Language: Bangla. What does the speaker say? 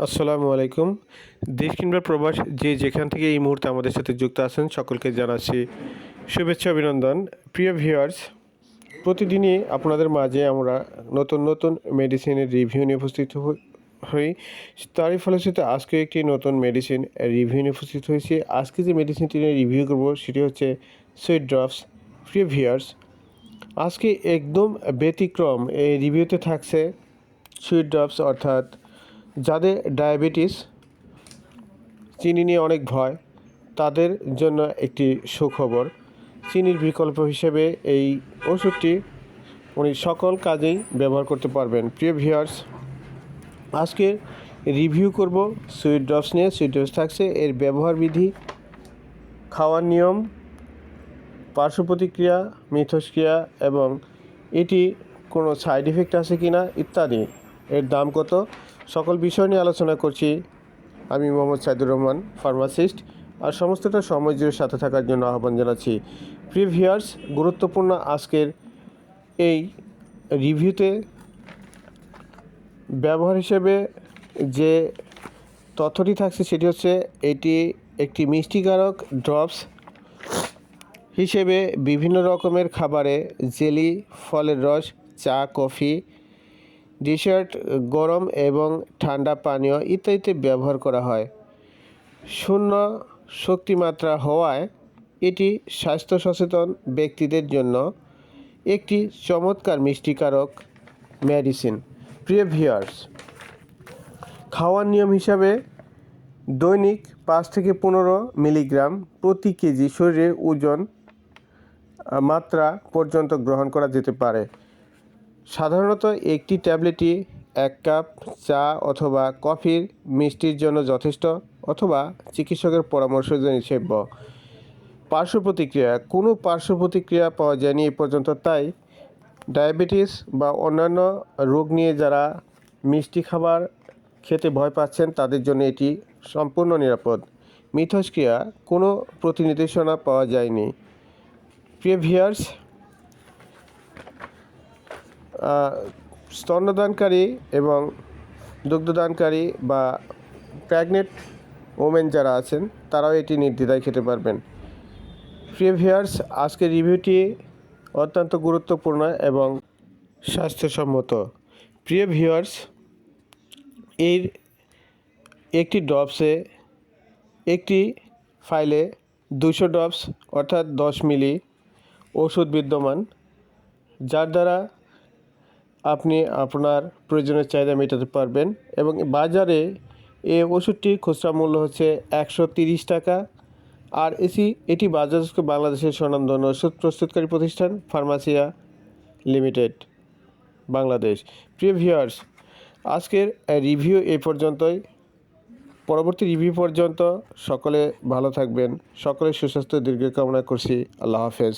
আসসালামু আলাইকুম। দেশ কিংবা প্রবাস যে যেখান থেকে এই মুহূর্তে আমাদের সাথে যুক্ত আছেন, সকলকে জানাচ্ছি শুভেচ্ছা, অভিনন্দন। প্রিয় ভিউয়ার্স, প্রতিদিনই আপনাদের মাঝে আমরা নতুন নতুন মেডিসিনের রিভিউ নিয়ে উপস্থিত হই- তারই ফলশ্রুতিতে আজকে একটি নতুন মেডিসিন রিভিউ নিয়ে উপস্থিত হয়েছি। আজকে যে মেডিসিনটি নিয়ে রিভিউ করব, সেটি হচ্ছে সুইট ড্রপস প্রিয় ভিউয়ার্স, আজকে একদম ব্যতিক্রম এই রিভিউতে থাকছে সুইট ড্রপস অর্থাৎ যাদের ডায়াবেটিস, চিনি নিয়ে অনেক ভয়, তাদের জন্য একটি সুখবর। চিনির বিকল্প হিসেবে এই ওষুধটি উনি সকল কাজেই ব্যবহার করতে পারবেন। প্রিয় ভিউয়ার্স আজকে রিভিউ করব সুইট ড্রপস নিয়ে। সুইট ড্রপস থাকছে এর ব্যবহার বিধি, খাওয়ার নিয়ম, পার্শ্ব প্রতিক্রিয়া, মিথস্ক্রিয়া এবং এটি কোনো সাইড এফেক্ট আছে কি না ইত্যাদি। এর দাম কত? সকল বিষয় নিয়ে আলোচনা করছি। আমি মোহাম্মদ সাইদুর রহমান ফার্মাসিস্ট আর সমস্তটা সময় জুড়ে সাথে থাকার জন্য আহ্বান জানাচ্ছি। প্রিভিয়ার্স গুরুত্বপূর্ণ আজকের এই রিভিউতে ব্যবহার হিসেবে যে তথ্যটি থাকছে সেটি হচ্ছে, এটি একটি মিষ্টিকারক ড্রপস হিসেবে বিভিন্ন রকমের খাবারে জেলি, ফলের রস, চা, কফি ডেসার্ট গরম এবং ঠান্ডা পানীয় ইত্যাদিতে ব্যবহার করা হয়। শূন্য শক্তিমাত্রা হওয়ায় এটি স্বাস্থ্য সচেতন ব্যক্তিদের জন্য একটি চমৎকার মিষ্টিকারক মেডিসিন। প্রিয় ভিউয়ার্স, খাওয়ার নিয়ম হিসাবে দৈনিক পাঁচ থেকে পনেরো মিলিগ্রাম প্রতি কেজি শরীরের ওজন মাত্রা পর্যন্ত গ্রহণ করা যেতে পারে। সাধারণত একটি ট্যাবলেটই এক কাপ চা অথবা কফির মিষ্টির জন্য যথেষ্ট অথবা চিকিৎসকের পরামর্শ নিষেব্য পার্শ্ব প্রতিক্রিয়া, কোনো পার্শ্ব প্রতিক্রিয়া পাওয়া যায়নি এ পর্যন্ত, তাই ডায়াবেটিস বা অন্যান্য রোগ নিয়ে যারা মিষ্টি খাবার খেতে ভয় পাচ্ছেন, তাদের জন্য এটি সম্পূর্ণ নিরাপদ। মিথস্ক্রিয়া, কোনো প্রতিনির্দেশনা পাওয়া যায়নি। প্রিয় ভিয়ার্স স্তন্যদানকারী এবং দুগ্ধদানকারী বা প্রেগনেন্ট ওমেন যারা আছেন, তারাও এটি নির্দ্বিধায় খেতে পারবেন। প্রিয় ভিউয়ার্স, আজকের রিভিউটি অত্যন্ত গুরুত্বপূর্ণ এবং স্বাস্থ্যসম্মত। প্রিয় ভিউয়ার্স, এর একটি ড্রপসে একটি ফাইলে দুশো ড্রপস, অর্থাৎ দশ মিলি ওষুধ বিদ্যমান, যার দ্বারা আপনি আপনার প্রয়োজনীয় চাহিদা মেটাতে পারবেন এবং বাজারে এ ওষুধটির খুচরা মূল্য হচ্ছে একশো তিরিশ টাকা। আর এসি, এটি বাজাজ বাংলাদেশের স্বনামধন্য ওষুধ প্রস্তুতকারী প্রতিষ্ঠান ফার্মাসিয়া লিমিটেড, বাংলাদেশ। প্রিয় ভিউয়ার্স, আজকের রিভিউ এ পর্যন্তই। পরবর্তী রিভিউ পর্যন্ত সকলে ভালো থাকবেন। সকলে সুস্বাস্থ্য, দীর্ঘ কামনা করছি। আল্লাহ হাফেজ।